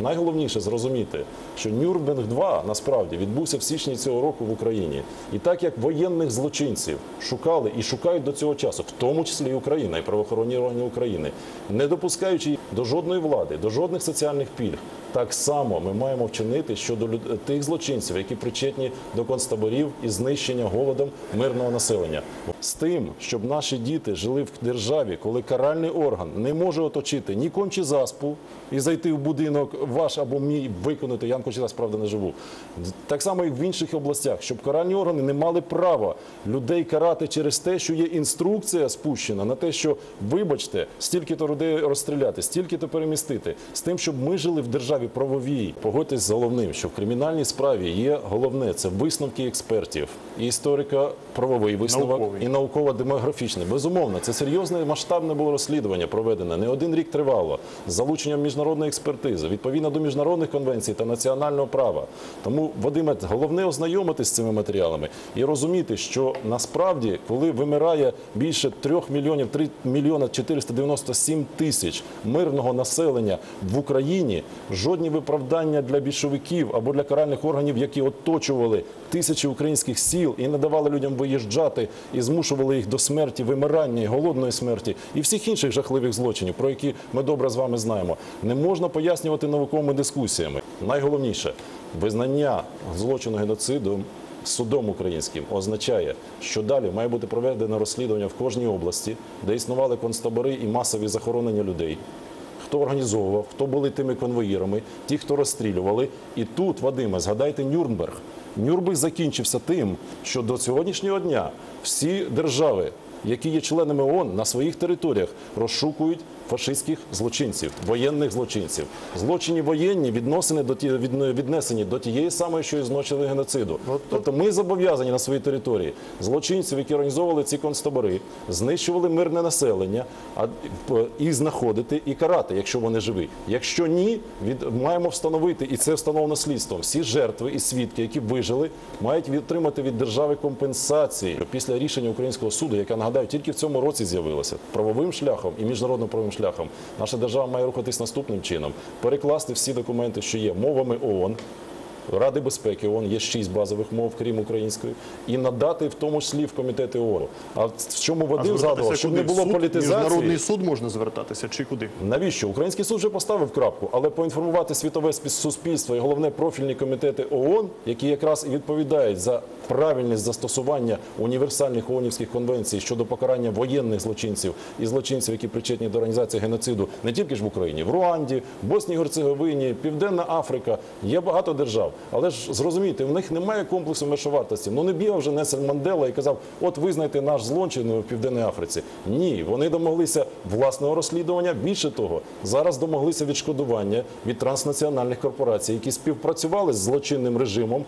Найголовніше зрозуміти, що Нюрнберг 2 насправді відбувся в січні цього року в Україні. І так як воєнних злочинців шукали і шукають до цього часу, в тому числі і Україна, і правоохоронні органи України, не допускаючи їх до жодної влади, до жодних соціальних пільг. Так само ми маємо вчинити щодо тих злочинців, які причетні до концтаборів і знищення голодом мирного населення, з тим, щоб наші діти жили в державі, коли каральний орган не може оточити ні кончі заспу і зайти в будинок ваш або мій виконати. Я кончі засп, правда, не живу. Так само, як в інших областях, щоб каральні органи не мали права людей карати через те, що є інструкція спущена на те, що вибачте, стільки-то людей розстріляти, стільки-то перемістити, з тим, щоб ми жили в державі правовій. Погодьтесь з головним, що в кримінальній справі є головне це висновки експертів, і історика-правовий висновок, Науковий. і науково-демографічний. Безумовно, це серйозне масштабне було розслідування проведене. Не один рік тривало з залученням міжнародної експертизи, відповідно до міжнародних конвенцій та національного права. Тому, Вадиме, головне ознайомитись з цими матеріалами і розуміти, що насправді, коли вимирає більше 3 мільйонів 3 мільйона 497 тисяч мирного населення в Україні, жодні виправдання для більшовиків або для каральних органів, які оточували тисячі українських сіл і не давали людям виїжджати і змушували їх до смерті, вимирання і голодної смерті і всіх інших жахливих злочинів, про які ми добре з вами знаємо, не можна пояснювати науковими дискусіями. Найголовніше визнання злочину геноциду. Судом українським означає, що далі має бути проведено розслідування в кожній області, де існували концтабори і масові захоронення людей. Хто організовував, хто були тими конвоїрами, ті, хто розстрілювали. І тут, Вадиме, згадайте Нюрнберг. Нюрнберг закінчився тим, що до сьогоднішнього дня всі держави, які є членами ООН, на своїх територіях розшукують фашистських злочинців, воєнних злочинців. Злочині воєнні відносини до ті, віднесені до тієї самої, що і злочини геноциду. Тобто ми зобов'язані на своїй території злочинців, які організовували ці концтабори, знищували мирне населення, а і знаходити і карати, якщо вони живі. Якщо ні, від маємо встановити, і це встановлено слідством. Всі жертви і свідки, які вижили, мають отримати від держави компенсації після рішення українського суду, яке нагадаю, тільки в цьому році з'явилося правовим шляхом і міжнародно правовим шляхом. Наша держава має рухатись наступним чином: перекласти всі документи, що є мовами ООН. Ради безпеки ООН є шість базових мов, крім української, і надати в тому числі в комітети ООН. А в чому Вадим згадував, щоб не було суд? політизації. Міжнародний суд можна звертатися чи куди? Навіщо? Український суд вже поставив крапку, але поінформувати світове спі- суспільство і головне профільні комітети ООН, які якраз і відповідають за правильність застосування універсальних ООНівських конвенцій щодо покарання воєнних злочинців і злочинців, які причетні до організації геноциду, не тільки ж в Україні, в Руанді, Боснії, Герцеговині, Південна Африка. Є багато держав, але ж зрозумійте, в них немає комплексу межовартості. Ну не бігав вже Несен Мандела і казав: от визнайте наш злочин в Південній Африці. Ні, вони домоглися власного розслідування. Більше того, зараз домоглися відшкодування від транснаціональних корпорацій, які співпрацювали з злочинним режимом